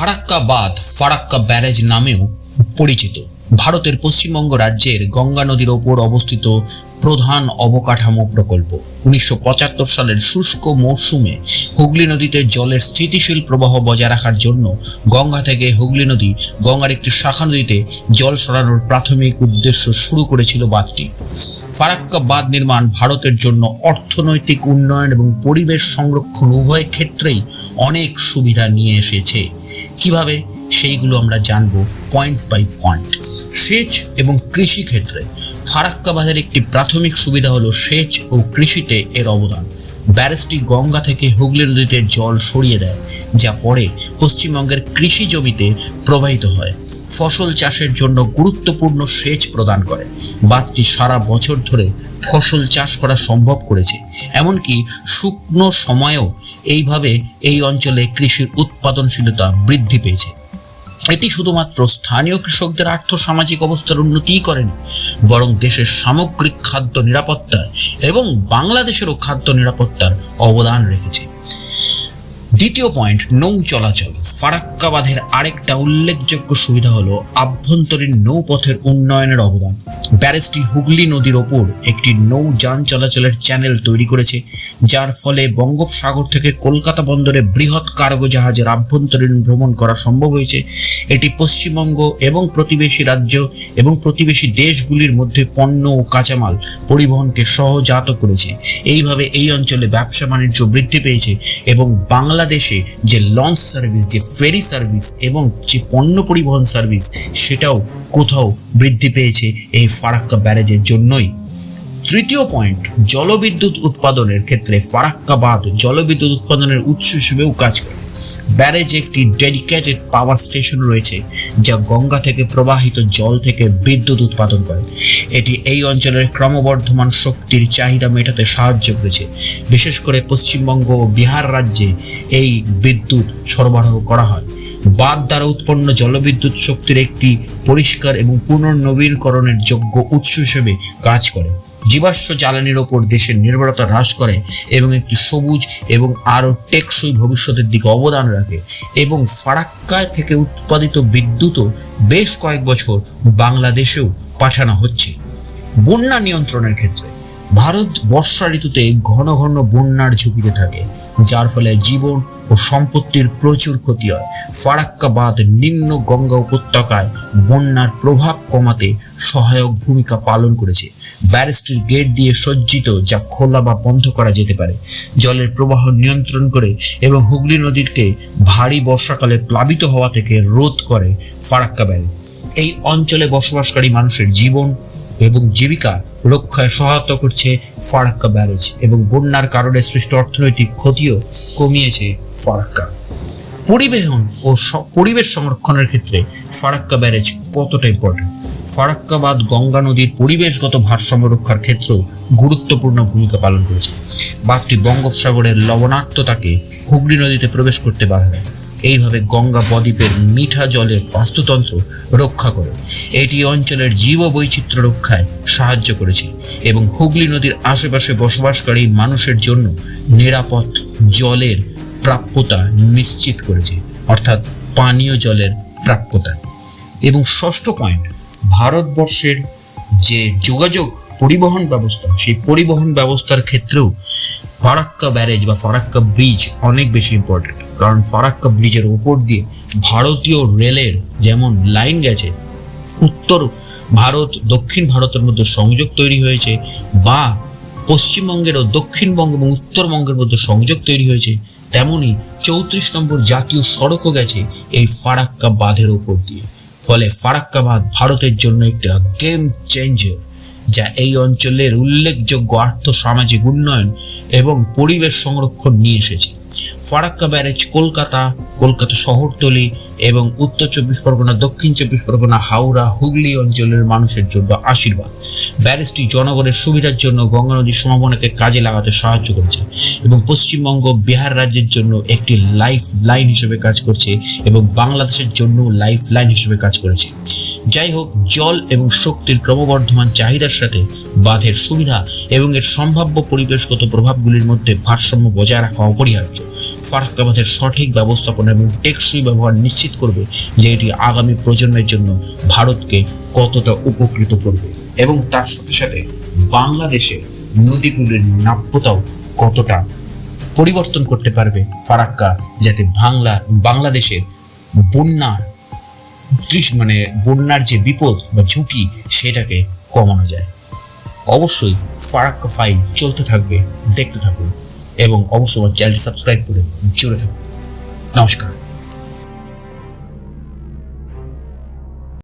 ফারাক্কা বাঁধ ফারাক্কা ব্যারেজ নামেও পরিচিত। ভারতের পশ্চিমবঙ্গ রাজ্যের গঙ্গা নদীর ওপর অবস্থিত প্রধান অবকাঠামো প্রকল্প। উনিশশো পঁচাত্তর সালের শুষ্ক মরশুমে হুগলি নদীতে জলের স্থিতিশীল প্রবাহ বজায় রাখার জন্য গঙ্গা থেকে হুগলি নদী গঙ্গার একটি শাখা নদীতে জল সরানোর প্রাথমিক উদ্দেশ্য শুরু করেছিল বাঁধটি। ফারাক্কা বাঁধ নির্মাণ ভারতের জন্য অর্থনৈতিক উন্নয়ন এবং পরিবেশ সংরক্ষণ উভয় ক্ষেত্রেই অনেক সুবিধা নিয়ে এসেছে। কীভাবে সেইগুলো আমরা জানব পয়েন্ট বাই পয়েন্ট সেচ এবং কৃষি ক্ষেত্রে ফারাক্কা বাঁধের একটি প্রাথমিক সুবিধা হলো সেচ ও কৃষিতে এর অবদান। ব্যারেজটি গঙ্গা থেকে হুগলি নদীতে জল সরিয়ে দেয়, যা পরে পশ্চিমবঙ্গের কৃষি জমিতে প্রবাহিত হয়। ফসল চাষের জন্য গুরুত্বপূর্ণ সেচ প্রদান করে। বাঁধটি সারা বছর ধরে ফসল চাষ করা সম্ভব করেছে। এমনকি শুকনো সময়েও এইভাবে এই অঞ্চলে কৃষির উৎপাদনশীলতা বৃদ্ধি পেয়েছে। এটি শুধুমাত্র স্থানীয় কৃষকদের আর্থ সামাজিক অবস্থার উন্নতিই করেনি, বরং দেশের সামগ্রিক খাদ্য নিরাপত্তার এবং বাংলাদেশেরও খাদ্য নিরাপত্তার অবদান রেখেছে। দ্বিতীয় পয়েন্ট নৌ চলাচল। ফারাক্কা বাঁধের আরেকটা উল্লেখযোগ্য সুবিধা হলো আভ্যন্তরীণ নৌপথের উন্নয়নের অবদান। ব্যারেজটি হুগলি নদীর ওপর একটি নৌ যান চলাচলের চ্যানেল তৈরি করেছে, যার ফলে বঙ্গোপসাগর থেকে কলকাতা বন্দরে বৃহৎ কার্গো জাহাজের আভ্যন্তরীণ ভ্রমণ করা সম্ভব হয়েছে। এটি পশ্চিমবঙ্গ এবং প্রতিবেশী রাজ্য এবং প্রতিবেশী দেশগুলির মধ্যে পণ্য ও কাঁচামাল পরিবহনকে সহজাত করেছে। এইভাবে এই অঞ্চলে ব্যবসা বাণিজ্য বৃদ্ধি পেয়েছে এবং বাংলাদেশে যে লঞ্চ সার্ভিস যে ফেরি সার্ভিস এবং যে পণ্য পরিবহন সার্ভিস সেটাও কোথাও বৃদ্ধি পেয়েছে এই ফারাক্কা ব্যারেজের জন্যই। তৃতীয় পয়েন্ট জলবিদ্যুৎ উৎপাদনের ক্ষেত্রে ফারাক্কা বাঁধ জলবিদ্যুৎ উৎপাদনের উৎস হিসেবেও কাজ করে। ব্যারেজে একটি ডেডিকেটেড পাওয়ার স্টেশন রয়েছে, যা গঙ্গা থেকে প্রবাহিত জল থেকে বিদ্যুৎ উৎপাদন করে। এটি এই অঞ্চলের ক্রমবর্ধমান শক্তির চাহিদা মেটাতে সাহায্য করেছে। বিশেষ করে পশ্চিমবঙ্গ ও বিহার রাজ্যে এই বিদ্যুৎ সরবরাহ করা হয়। বাঁধ দ্বারা উৎপন্ন জলবিদ্যুৎ শক্তির একটি পরিষ্কার এবং পুনর্নবীনকরণের যোগ্য উৎস হিসেবে কাজ করে। জীবাশ্ম জ্বালানির ওপর দেশের নির্ভরতা হ্রাস করে এবং একটি সবুজ এবং আরও টেকসই ভবিষ্যতের দিকে অবদান রাখে এবং ফারাক্কায় থেকে উৎপাদিত বিদ্যুৎও বেশ কয়েক বছর বাংলাদেশেও পাঠানো হচ্ছে। বন্যা নিয়ন্ত্রণের ক্ষেত্রে ভারত বর্ষা ঋতুতে ঘন ঘন বন্যার ঝুঁকিতে থাকে। যার ফলে জীবন ও সম্পত্তির প্রচুর ক্ষতি হয়। ফারাক্কা বাঁধ নিম্ন গঙ্গা উপত্যকায় বন্যার প্রভাব কমাতে সহায়ক ভূমিকা পালন করেছে। ব্যারিস্টির গেট দিয়ে সজ্জিত যা খোলা বা বন্ধ করা যেতে পারে। জলের প্রবাহ নিয়ন্ত্রণ করে এবং হুগলি নদীকে ভারী বর্ষাকালে প্লাবিত হওয়া থেকে রোধ করে ফারাক্কা ব্যারেজ। এই অঞ্চলে বসবাসকারী মানুষের জীবন এবং জীবিকা রক্ষায় সহায়তা করছে ফারাক্কা ব্যারেজ এবং বন্যার কারণে সৃষ্ট অর্থনৈতিক ক্ষতিও কমিয়েছে ফারাক্কা। পরিবহন ও পরিবেশ সংরক্ষণের ক্ষেত্রে ফারাক্কা ব্যারেজ কতটা ইম্পর্টেন্ট ফারাক্কা বাঁধ গঙ্গা নদীর পরিবেশগত ভারসাম্য রক্ষার ক্ষেত্রেও গুরুত্বপূর্ণ ভূমিকা পালন করেছে। বাঁধটি বঙ্গোপসাগরের লবণাক্ততাকে হুগলি নদীতে প্রবেশ করতে বাধা দেয়। এইভাবে গঙ্গা বদ্বীপের মিঠা জলের বাস্তুতন্ত্র রক্ষা করে। এটি অঞ্চলের জীব বৈচিত্র্য রক্ষায় সাহায্য করেছে এবং হুগলি নদীর আশেপাশে বসবাসকারী মানুষের জন্য নিরাপদ জলের প্রাপ্যতা নিশ্চিত করেছে, অর্থাৎ পানীয় জলের প্রাপ্যতা। এবং ষষ্ঠ পয়েন্ট ভারতবর্ষের যে যোগাযোগ পরিবহন ব্যবস্থা, সেই পরিবহন ব্যবস্থার ক্ষেত্রেও ফারাক্কা ব্যারেজ বা ফারাক্কা ব্রিজ অনেক বেশি ইম্পর্টেন্ট কারণ ফারাক্কা ব্রিজের উপর দিয়ে ভারতীয় রেলের যেমন লাইন গেছে, উত্তর ভারত, দক্ষিণ ভারতের মধ্যে সংযোগ তৈরি হয়েছে বা পশ্চিমবঙ্গেরও দক্ষিণবঙ্গ এবং উত্তরবঙ্গের মধ্যে সংযোগ তৈরি হয়েছে, তেমনি চৌত্রিশ নম্বর জাতীয় সড়কও গেছে এই ফারাক্কা বাঁধের ওপর দিয়ে। ফলে ফারাক্কা বাঁধ ভারতের জন্য একটা গেম চেঞ্জার যা এই অঞ্চলের উল্লেখযোগ্য আর্থ সামাজিক উন্নয়ন এবং পরিবেশ সংরক্ষণ নিয়ে এসেছে। ফারাক্কা ব্যারেজ, কলকাতা কলকাতা শহরতলি এবং উত্তর চব্বিশ পরগনা, দক্ষিণ চব্বিশ পরগনা, হাওড়া, হুগলি অঞ্চলের মানুষের জন্য আশীর্বাদ। ব্যারেজটি জনগণের সুবিধার জন্য গঙ্গা নদীর সমাবনাকে কাজে লাগাতে সাহায্য করেছে এবং পশ্চিমবঙ্গ, বিহার রাজ্যের জন্য একটি লাইফ লাইন হিসেবে কাজ করছে এবং বাংলাদেশের জন্য লাইফ লাইন হিসেবে কাজ করেছে। যাই হোক জল এবং শক্তির ক্রমবর্ধমান চাহিদার সাথে বাঁধের সুবিধা এবং এর সম্ভাব্য পরিবেশগত প্রভাবগুলির মধ্যে ভারসাম্য বজায় রাখা অপরিহার্য। ফারাক্কা বাঁধের সঠিক ব্যবস্থাপনা এবং টেকসই ব্যবহার নিশ্চিত করবে যে এটি আগামী প্রজন্মের জন্য ভারতকে কতটা উপকৃত করবে এবং তার সাথে সাথে বাংলাদেশে নদীগুলির নাব্যতাও কতটা পরিবর্তন করতে পারবে ফারাক্কা, যাতে বাংলা, বাংলাদেশের বন্যার মানে বন্যার যে বিপদ বা ঝুঁকি, সেটাকে কমানো যায়। অবশ্যই ফারাক্কা ফাইল চলতে থাকবে, দেখতে থাকুন, এবং অবশ্যই আমার চ্যানেলটি সাবস্ক্রাইব করে জুড়ে থাকুন। নমস্কার।